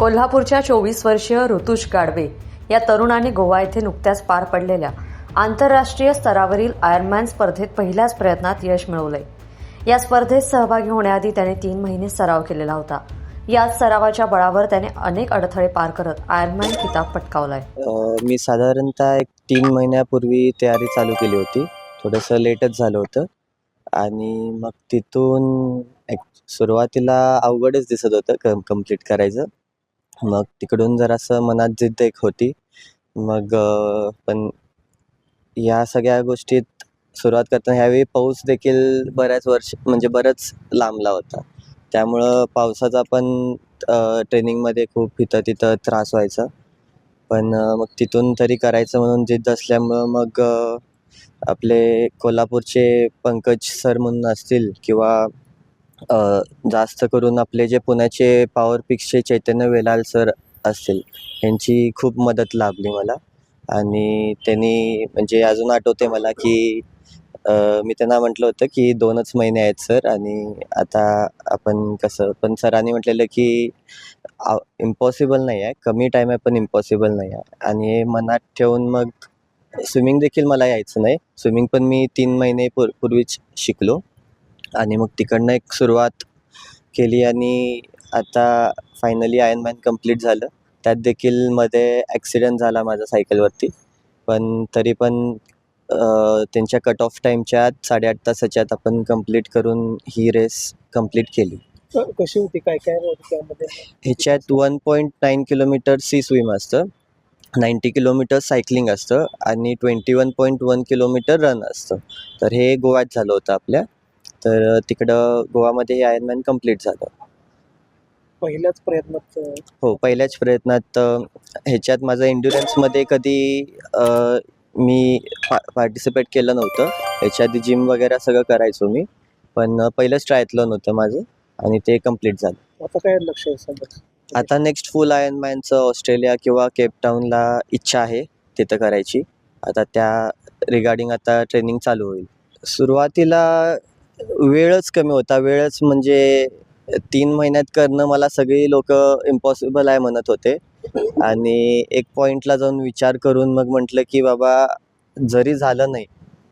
कोल्हापूरच्या चोवीस वर्षीय ऋतुष गाडवे या तरुणाने गोवा येथे नुकत्याच पार पडलेल्या आंतरराष्ट्रीय स्तरावरील आयर्नमॅन स्पर्धेत पहिल्याच प्रयत्नात यश मिळवले या स्पर्धेत सहभागी होण्याआधी त्याने तीन महिने सराव केलेला होता. या सरावाच्या बळावर त्याने अनेक अडथळे पार करत आयर्नमॅन किताब पटकावलाय. मी साधारणतः एक तीन महिन्यापूर्वी तयारी चालू केली होती. थोडंसं लेटच झालं होतं. आणि मग तिथून सुरुवातीला अवघडच दिसत होतं कंप्लीट करायचं. मग तिकडून जरासं मनात जिद्द एक होती मग पण या सगळ्या गोष्टीत सुरुवात करताना ह्यावेळी पाऊस देखील बऱ्याच वर्ष म्हणजे बरंच लांबला होता. त्यामुळं पावसाचा पण ट्रेनिंगमध्ये खूप इथं तिथं त्रास व्हायचा. पण मग तिथून तरी करायचं म्हणून जिद्द असल्यामुळं मग आपले कोल्हापूरचे पंकज सर म्हणून असतील किंवा जास्त करून आपले जे पुण्याचे पॉवर पिक्सचे चैतन्य वेलाल सर असतील यांची खूप मदत लाभली मला. आणि त्यांनी म्हणजे अजून आठवते मला की मी त्यांना म्हटलं होतं की दोनच महिने आहेत सर आणि आता आपण कसं पण सरांनी म्हटलेलं की इम्पॉसिबल नाही आहे कमी टाईम आहे पण इम्पॉसिबल नाही आहे. आणि हे मनात ठेवून मग स्विमिंग देखील मला यायचं नाही. स्विमिंग पण मी तीन महिने पूर पूर्वीच शिकलो. आणि मग तिकडनं एक सुरुवात केली आणि आता फायनली आयर्नमॅन कंप्लीट झालं. त्यात देखील मध्ये ॲक्सिडेंट झाला माझा सायकलवरती पण तरी पण त्यांच्या कट ऑफ टाईमच्या आत साडेआठ तासाच्या आत आपण कंप्लीट करून ही रेस कंप्लीट केली. कशी होती? काय काय त्यामध्ये? ह्याच्यात one point nine kilometre sea swim असतं. नाईंटी किलोमीटर सायकलिंग असतं आणि twenty one point one kilometre run असतं. तर हे गोव्यात झालं होतं आपल्या. तर तिकडं गोवामध्ये हे आयर्नमॅन कंप्लीट झालं. पहिल्याच प्रयत्नात अं, हो पहिल्याच प्रयत्नात अ, ह्याच्यात माझं एन्ड्युरन्समध्ये कधी अ, मी पा पार्टिसिपेट केलं नव्हतं. ह्याच्या आधी जिम वगैरे सगळं करायचो मी. पण अ, पहिलंच ट्रायथलॉन होतं माझं आणि ते कंप्लीट झालं. आता काय लक्ष आहे आता नेक्स्ट फुल आयर्नमॅनचं ऑस्ट्रेलिया किंवा केपटाऊनला इच्छा आहे तिथं करायची. आता त्या रिगार्डिंग आता ट्रेनिंग चालू होईल. सुरुवातीला वेळच कमी होता. वेळच म्हणजे तीन महिन्यात करणं मला सगळी लोक इम्पॉसिबल आहे म्हणत होते. आणि एक पॉईंटला जाऊन विचार करून मग म्हटलं की बाबा जरी झालं नाही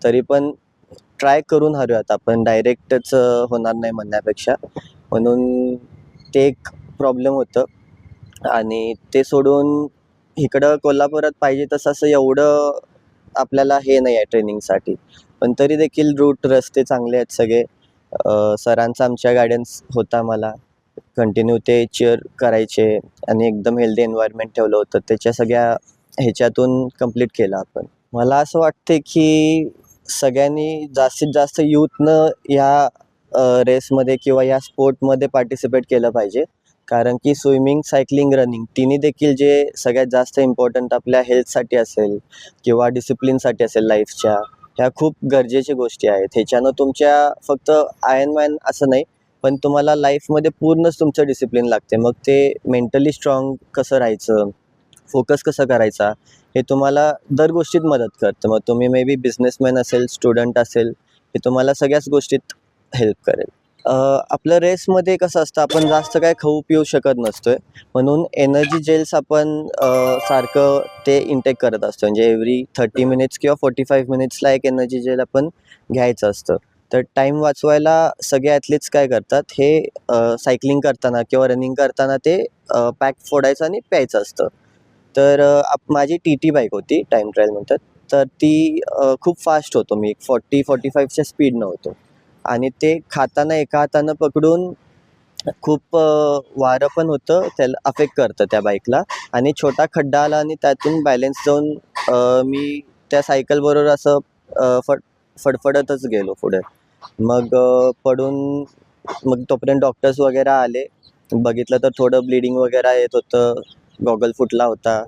तरी पण ट्राय करून हरूयात आपण. डायरेक्टच होणार नाही म्हणण्यापेक्षा. म्हणून ते एक प्रॉब्लेम होतं. आणि ते सोडून इकडं कोल्हापुरात पाहिजे तसं असं एवढं आपल्याला हे नाही आहे ट्रेनिंगसाठी पण तरी देखील रूट रस्ते चांगले आहेत सगळे. सरांचा आमच्या गायडन्स होता मला. कंटिन्यू ते चेअर करायचे आणि एकदम हेल्दी एन्व्हायरमेंट ठेवलं होतं. त्याच्या सगळ्या ह्याच्यातून कंप्लीट केलं आपण. मला असं वाटते की सगळ्यांनी जास्तीत जास्त यूथनं ह्या रेसमध्ये किंवा या स्पोर्टमध्ये पार्टिसिपेट केलं पाहिजे. कारण की स्विमिंग सायकलिंग रनिंग तिन्ही देखील जे सगळ्यात जास्त इम्पॉर्टंट आपल्या हेल्थसाठी असेल किंवा डिसिप्लिनसाठी असेल लाईफच्या ह्या खूप गरजेच्या गोष्टी आहेत. ह्याच्यानं तुमच्या फक्त आयर्नमॅन असं नाही पण तुम्हाला लाईफमध्ये पूर्णच तुमचं डिसिप्लिन लागते. मग ते मेंटली स्ट्रॉंग कसं राहायचं फोकस कसं करायचा हे तुम्हाला दर गोष्टीत मदत करतं. मग तुम्ही मे बी बिझनेसमॅन असेल स्टुडंट असेल हे तुम्हाला सगळ्याच गोष्टीत हेल्प करेल. आपलं रेसमध्ये कसं असतं आपण जास्त काय खाऊ पिऊ शकत नसतोय. म्हणून एनर्जी जेल्स आपण सारखं ते इंटेक करत असतो. म्हणजे एव्हरी थर्टी मिनिट्स किंवा फोर्टी फाईव्ह मिनिट्सला एक एनर्जी जेल आपण घ्यायचं असतं. तर टाईम वाचवायला सगळे ॲथलीट्स काय करतात हे सायकलिंग करताना किंवा रनिंग करताना ते पॅक फोडायचं आणि प्यायचं असतं. तर आप माझी टी टी बाईक होती टाईम ट्रायल म्हणतात. तर ती खूप फास्ट होतो. मी फोर्टी फोर्टी फाईव्हच्या स्पीडनं होतो. आणि ते खाताना एका हातानं पकडून खूप वारं पण होतं त्याला अफेक्ट करतं त्या बाईकला आणि छोटा खड्डा आला आणि त्यातून बॅलेन्स जाऊन मी त्या सायकलबरोबर असं फट फड फडफडतच गेलो पुढे. मग पडून मग तोपर्यंत डॉक्टर्स वगैरे आले. बघितलं तर थोडं ब्लिडिंग वगैरे येत होतं गॉगल फुटला होता.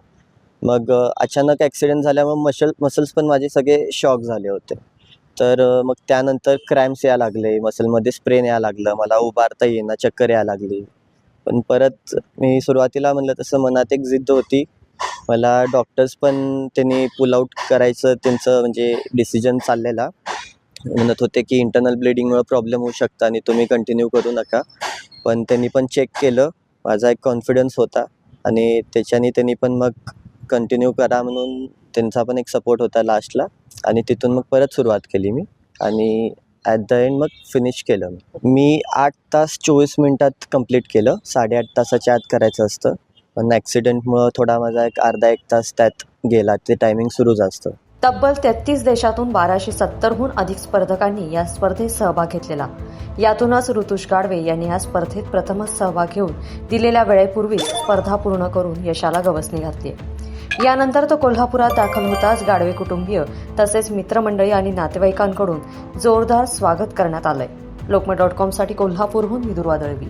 मग अचानक ॲक्सिडेंट झाल्यामुळे मशल मसल्स पण माझे सगळे शॉक झाले होते. तर मग त्यानंतर क्रॅम्प्स यायला लागले मसलमध्ये स्प्रेन यायला लागलं मला उभारता येईना चक्कर यायला लागली. पण परत मी सुरुवातीला म्हणलं तसं मनात एक जिद्द होती. मला डॉक्टर्स पण त्यांनी पुल आऊट करायचं त्यांचं म्हणजे डिसिजन चाललेला. म्हणत होते की इंटरनल ब्लिडिंगमुळे प्रॉब्लेम होऊ शकता आणि तुम्ही कंटिन्यू करू नका. पण त्यांनी पण चेक केलं. माझा एक कॉन्फिडन्स होता. आणि त्याच्याने त्यांनी पण मग कंटिन्यू करा म्हणून त्यांचा पण एक सपोर्ट होता लास्टला आणि तिथून मग परत सुरुवात केली मी. आणि ॲट द एंड मग फिनिश केलं मी. आठ तास चोवीस मिनटात कंप्लीट केलं. साडेआठ तासाच्या आत करायचं असतं. पण ॲक्सिडेंटमुळं थोडा माझा एक अर्धा एक तास त्यात गेला. ते टायमिंग सुरूच असतं. तब्बल तेहतीस देशातून बाराशे सत्तरहून अधिक स्पर्धकांनी या स्पर्धेत सहभाग घेतलेला. यातूनच ऋतुष गाडवे यांनी या स्पर्धेत प्रथमच सहभाग घेऊन दिलेल्या वेळेपूर्वीच स्पर्धा पूर्ण करून यशाला गवसणी घातली यानंतर तो कोल्हापुरात दाखल होताच गाडवे कुटुंबीय तसेच मित्रमंडळी आणि नातेवाईकांकडून जोरदार स्वागत करण्यात आलंय. लोकमत डॉट कॉमसाठी कोल्हापूरहून विदुर्वा दळवी.